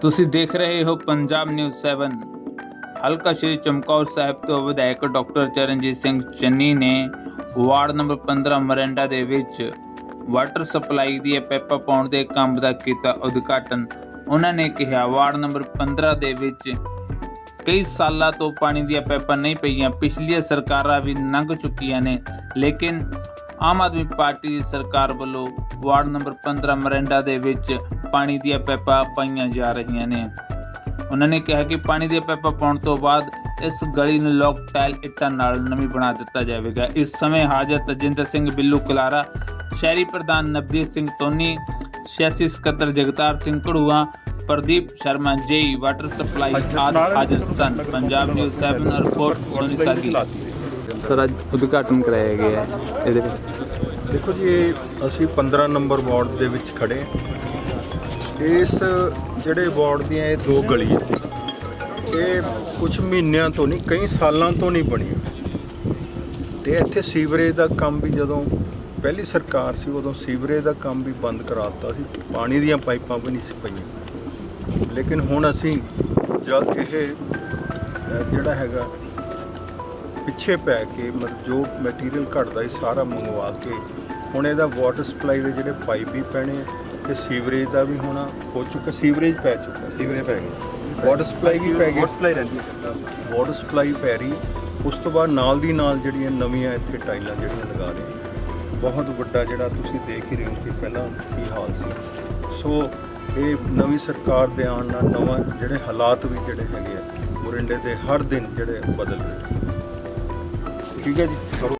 ਤੁਸੀਂ ਦੇਖ ਰਹੇ ਹੋ ਪੰਜਾਬ ਨਿਊਜ਼ 7 ਹਲਕਾ ਸ਼੍ਰੀ ਚਮਕੌਰ ਸਾਹਿਬ ਤੋਂ ਵਿਧਾਇਕ ਡਾਕਟਰ ਚਰਨਜੀਤ ਸਿੰਘ ਚੰਨੀ ਨੇ ਵਾਰਡ ਨੰਬਰ 15 ਮਰੈਂਡਾ ਦੇ ਵਿੱਚ ਵਾਟਰ ਸਪਲਾਈ ਦੀ ਪੈਪਾ ਪਾਉਣ ਦੇ ਕੰਮ ਦਾ ਕੀਤਾ ਉਦਘਾਟਨ। ਉਹਨਾਂ ਨੇ ਕਿਹਾ, ਵਾਰਡ ਨੰਬਰ 15 ਦੇ ਵਿੱਚ ਕਈ ਸਾਲਾਂ ਤੋਂ ਪਾਣੀ ਦੀਆਂ ਪੈਪਾਂ ਨਹੀਂ ਪਈਆਂ। ਪਿਛਲੀਆਂ ਸਰਕਾਰਾਂ ਵੀ ਲੰਘ ਚੁੱਕੀਆਂ ਨੇ, ਲੇਕਿਨ ਆਮ ਆਦਮੀ ਪਾਰਟੀ ਦੀ ਸਰਕਾਰ ਵੱਲੋਂ ਵਾਰਡ ਨੰਬਰ 15 ਮਰੈਂਡਾ ਦੇ ਵਿੱਚ ਪਾਣੀ ਦੀਆਂ ਪਾਈਪਾਂ ਪਾਈਆਂ ਜਾ ਰਹੀਆਂ ਨੇ। ਉਹਨਾਂ ਨੇ ਕਿਹਾ ਕਿ ਪਾਣੀ ਦੀਆਂ ਪਾਈਪਾਂ ਪਾਉਣ ਤੋਂ ਬਾਅਦ ਇਸ ਗਲੀ ਨੂੰ ਲੋਕ ਟਾਇਲ ਇੱਟਾਂ ਨਾਲ ਨਵੀਂ ਬਣਾ ਦਿੱਤਾ ਜਾਵੇਗਾ। ਇਸ ਸਮੇਂ ਹਾਜ਼ਰ ਤਜਿੰਦਰ ਸਿੰਘ ਬਿੱਲੂ ਕਲਾਰਾ ਸ਼ਹਿਰੀ ਪ੍ਰਧਾਨ ਨਵਦੀਪ ਸਿੰਘ ਟੋਨੀ ਸਿਆਸੀ ਸਕੱਤਰ Jagtar Singh ਘੜੂਆ Pradeep Sharma JE water supply ਆਦਿ ਹਾਜ਼ਰ ਸਨ। Punjab news 7 report Soni Sagi sir ਅੱਜ ਉਦਘਾਟਨ ਕਰਾਇਆ ਗਿਆ ਹੈ। ਇਹਦੇ ਵਿੱਚ ਦੇਖੋ ਜੀ ਇਹ ਅਸੀਂ 15 ਨੰਬਰ ਵਾਰਡ ਦੇ ਵਿੱਚ ਖੜੇ ਹਾਂ। ਇਸ ਜਿਹੜੇ ਵਾਰਡ ਦੀਆਂ ਇਹ ਦੋ ਗਲੀਆਂ ਇਹ ਕੁਝ ਮਹੀਨਿਆਂ ਤੋਂ ਨਹੀਂ ਕਈ ਸਾਲਾਂ ਤੋਂ ਨਹੀਂ ਬਣੀਆਂ। ਤੇ ਇੱਥੇ ਸੀਵਰੇਜ ਦਾ ਕੰਮ ਵੀ ਜਦੋਂ ਪਹਿਲੀ ਸਰਕਾਰ ਸੀ ਉਦੋਂ ਸੀਵਰੇਜ ਦਾ ਕੰਮ ਵੀ ਬੰਦ ਕਰਾ ਦਿੱਤਾ ਸੀ। ਪਾਣੀ ਦੀਆਂ ਪਾਈਪਾਂ ਵੀ ਨਹੀਂ ਸੀ ਪਈਆਂ। ਲੇਕਿਨ ਹੁਣ ਅਸੀਂ ਜਦ ਇਹ ਅ, ਜਿਹੜਾ ਹੈਗਾ ਪਿੱਛੇ ਪੈ ਕੇ ਮਤਲਬ ਜੋ ਮਟੀਰੀਅਲ ਘਟਦਾ ਸੀ ਸਾਰਾ ਮੰਗਵਾ ਕੇ ਹੁਣ ਇਹਦਾ ਵਾਟਰ ਸਪਲਾਈ ਦੇ ਜਿਹੜੇ ਪਾਈਪ ਵੀ ਪੈਣੇ ਆ ਤੇ ਸੀਵਰੇਜ ਦਾ ਵੀ ਹੋਣਾ ਹੋ ਚੁੱਕਾ ਸੀਵਰੇਜ ਪੈ ਚੁੱਕਾ ਸੀਵਰੇਜ ਪੈ ਗਿਆ। ਵਾਟਰ ਸਪਲਾਈ ਵੀ ਪੈ ਗਈ। ਵਾਟਰ ਸਪਲਾਈ ਰਹਿੰਦੀ ਹੈ ਵਾਟਰ ਸਪਲਾਈ ਪੈ ਰਹੀ। ਉਸ ਤੋਂ ਬਾਅਦ ਨਾਲ ਦੀ ਨਾਲ ਜਿਹੜੀਆਂ ਨਵੀਆਂ ਇੱਥੇ ਟਾਈਲਾਂ ਜਿਹੜੀਆਂ ਲਗਾ ਰਹੇ। ਬਹੁਤ ਵੱਡਾ ਜਿਹੜਾ ਤੁਸੀਂ ਦੇਖ ਹੀ ਰਹੇ ਹੋ ਕਿ ਪਹਿਲਾਂ ਕੀ ਹਾਲ ਸੀ। ਸੋ ਇਹ ਨਵੀਂ ਸਰਕਾਰ ਦੇ ਆਉਣ ਨਾਲ ਨਵਾਂ ਜਿਹੜੇ ਹਾਲਾਤ ਵੀ ਜਿਹੜੇ ਹੈਗੇ ਆ ਮੁਰਿੰਡੇ ਦੇ ਹਰ ਦਿਨ ਜਿਹੜੇ ਬਦਲ ਰਹੇ ਠੀਕ ਹੈ ਜੀ